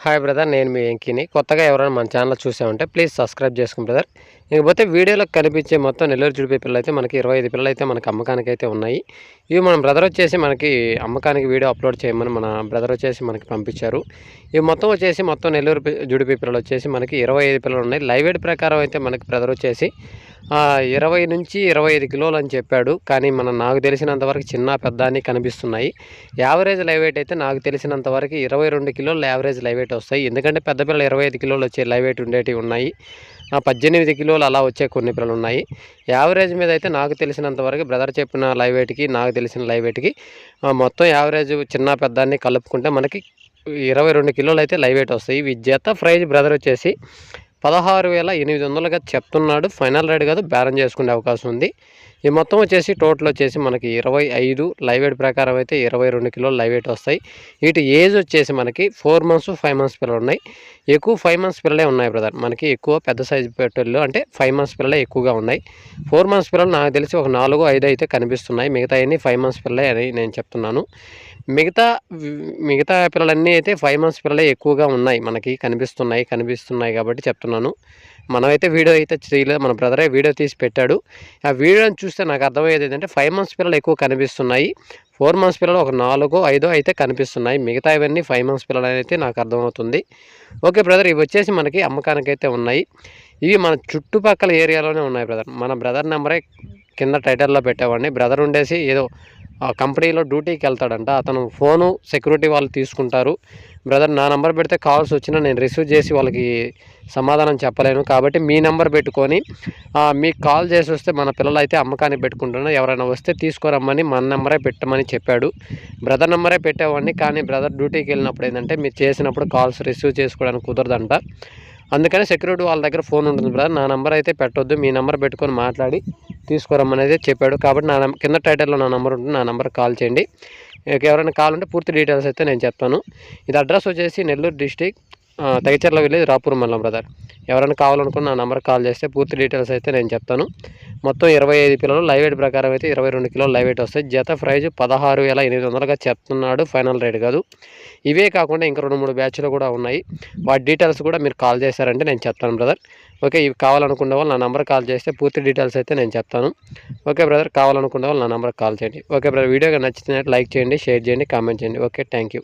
Hi brother నేను మీ వెంకీని. కొత్తగా ఎవరైనా మన ఛానల్ చూసామంటే ప్లీజ్ సబ్స్క్రైబ్ చేసుకోండి బ్రదర్ ఇకపోతే వీడియోలో కనిపించే మొత్తం నెల్లూరు జుడిపి పిల్లలు అయితే మనకి ఇరవై ఐదు పిల్లలు అయితే మనకి అమ్మకానికి అయితే ఉన్నాయి. ఇవి మన బ్రదర్ వచ్చేసి మనకి అమ్మకానికి వీడియో అప్లోడ్ చేయమని మన బ్రదర్ వచ్చేసి మనకి పంపించారు. ఇవి మొత్తం వచ్చేసి మొత్తం నెల్లూరు పి- జుడిపి పిల్లలు వచ్చేసి మనకి ఇరవై ఐదు పిల్లలు ఉన్నాయి. లైవ్ ప్రకారం అయితే మనకి బ్రదర్ వచ్చేసి ఇరవై నుంచి ఇరవై ఐదు కిలోలు అని చెప్పాడు. కానీ మన నాకు తెలిసినంత వరకు చిన్న పెద్ద అని కనిపిస్తున్నాయి. యావరేజ్ లైవ్ వెయిట్ అయితే నాకు తెలిసినంత వరకు ఇరవై రెండు కిలోలు యావరేజ్ లైవ్ వెయిట్ వస్తాయి. ఎందుకంటే పెద్ద పిల్లలు ఇరవై ఐదు కిలోలు వచ్చే లైవ్ వెయిట్ ఉండేటివి ఉన్నాయి. పద్దెనిమిది కిలోలు అలా వచ్చే కొన్ని పిల్లలు ఉన్నాయి. యావరేజ్ మీద అయితే నాకు తెలిసినంత వరకు బ్రదర్ చెప్పిన లైవ్ వెయిట్కి నాకు తెలిసిన లైవ్ వెయిట్కి మొత్తం యావరేజ్ చిన్న పెద్దాన్ని కలుపుకుంటే మనకి ఇరవై రెండు కిలోలు అయితే లైవ్ వెయిట్ వస్తాయి. ఇవి జత ప్రైజ్ బ్రదర్ వచ్చేసి పదహారు వేల ఎనిమిది వందలుగా చెప్తున్నాడు. ఫైనల్ రేట్ కాదు బేరం చేసుకునే అవకాశం ఉంది. ఈ మొత్తం వచ్చేసి టోటల్ వచ్చేసి మనకి ఇరవై ఐదు లైవ్ వెయిట్ ప్రకారం అయితే ఇరవై రెండు కిలోలు లైవ్ వెయిట్ వస్తాయి. వీటి ఏజ్ వచ్చేసి మనకి ఫోర్ మంత్స్ ఫైవ్ మంత్స్ పిల్లలు ఉన్నాయి. ఎక్కువ ఫైవ్ మంత్స్ పిల్లలే ఉన్నాయి బ్రదర్ మనకి ఎక్కువ పెద్ద సైజు పెట్టెళ్ళు అంటే ఫైవ్ మంత్స్ పిల్లలే ఎక్కువగా ఉన్నాయి. ఫోర్ మంత్స్ పిల్లలు నాకు తెలిసి ఒక నాలుగు ఐదు అయితే కనిపిస్తున్నాయి. మిగతా అన్ని ఫైవ్ మంత్స్ పిల్లలే అని నేను చెప్తున్నాను. మిగతా మిగతా పిల్లలన్నీ అయితే ఫైవ్ మంత్స్ పిల్లలే ఎక్కువగా ఉన్నాయి. మనకి కనిపిస్తున్నాయి కనిపిస్తున్నాయి కాబట్టి చెప్తున్నాను. మనమైతే వీడియో అయితే చేయలేదు మన బ్రదరే వీడియో తీసి పెట్టాడు. ఆ వీడియోని చూస్తే నాకు అర్థమయ్యేది ఏంటంటే ఫైవ్ మంత్స్ పిల్లలు ఎక్కువ కనిపిస్తున్నాయి. ఫోర్ మంత్స్ పిల్లలు ఒక నాలుగో ఐదో అయితే కనిపిస్తున్నాయి. మిగతా ఇవన్నీ ఫైవ్ మంత్స్ పిల్లలు అయితే నాకు అర్థమవుతుంది. ఓకే బ్రదర్ ఇవి వచ్చేసి మనకి అమ్మకానికి అయితే ఉన్నాయి. ఇవి మన చుట్టుపక్కల ఏరియాలోనే ఉన్నాయి బ్రదర్ మన బ్రదర్ నెంబరే కింద టైటిల్లో పెట్టేవాడిని. బ్రదర్ ఉండేసి ఏదో ఆ కంపెనీలో డ్యూటీకి వెళ్తాడంట. అతను ఫోను సెక్యూరిటీ వాళ్ళు తీసుకుంటారు. బ్రదర్ నా నెంబర్ పెడితే కాల్స్ వచ్చినా నేను రిసీవ్ చేసి వాళ్ళకి సమాధానం చెప్పలేను. కాబట్టి మీ నెంబర్ పెట్టుకొని మీకు కాల్ చేసి వస్తే మన పిల్లలు అయితే అమ్మకాన్ని పెట్టుకుంటున్నారు. ఎవరైనా వస్తే తీసుకురమ్మని మన నెంబరే పెట్టమని చెప్పాడు. బ్రదర్ నెంబరే పెట్టేవాడిని. కానీ బ్రదర్ డ్యూటీకి వెళ్ళినప్పుడు ఏంటంటే మీరు చేసినప్పుడు కాల్స్ రిసీవ్ చేసుకోవడానికి కుదరదంట. అందుకని సెక్యూరిటీ వాళ్ళ దగ్గర ఫోన్ ఉంటుంది బ్రదర్. నా నెంబర్ అయితే పెట్టొద్దు. మీ నెంబర్ పెట్టుకొని మాట్లాడి తీసుకురమ్మనేది చెప్పాడు. కాబట్టి నా కింద టైటిల్లో నా నెంబర్ ఉంటుంది. నా నెంబర్ కాల్ చేయండి. ఎవరైనా కాల్ ఉంటే పూర్తి డీటెయిల్స్ అయితే నేను చెప్తాను. ఇది అడ్రస్ వచ్చేసి నెల్లూరు డిస్టిక్ తగిచర్ల విలేజ్ రాపూర్ మండలం బ్రదర్ ఎవరైనా కావాలనుకున్న నా నెంబర్ కాల్ చేస్తే పూర్తి డీటెయిల్స్ అయితే నేను చెప్తాను. మొత్తం ఇరవై ఐదు పిల్లలు లైవ్ వెయిట్ ప్రకారం అయితే ఇరవై రెండు కిలోలు లైవ్ వెయిట్ వస్తాయి. జత ప్రైజ్ పదహారు వేల ఎనిమిది వందలుగా చెప్తున్నాడు ఫైనల్ రేట్ కాదు. ఇవే కాకుండా ఇంకా రెండు మూడు బ్యాచ్లు కూడా ఉన్నాయి. వాటి డీటెయిల్స్ కూడా మీరు కాల్ చేశారంటే నేను చెప్తాను బ్రదర్ ఓకే ఇవి కావాలనుకున్న వాళ్ళు నా నెంబర్ కాల్ చేస్తే పూర్తి డీటెయిల్స్ అయితే నేను చెప్తాను. ఓకే బ్రదర్ కావాలనుకున్న వాళ్ళు నా నెంబర్ కాల్ చేయండి. ఓకే బ్రదర్ వీడియోగా నచ్చినట్టు లైక్ చేయండి షేర్ చేయండి కామెంట్ చేయండి. Okay thank you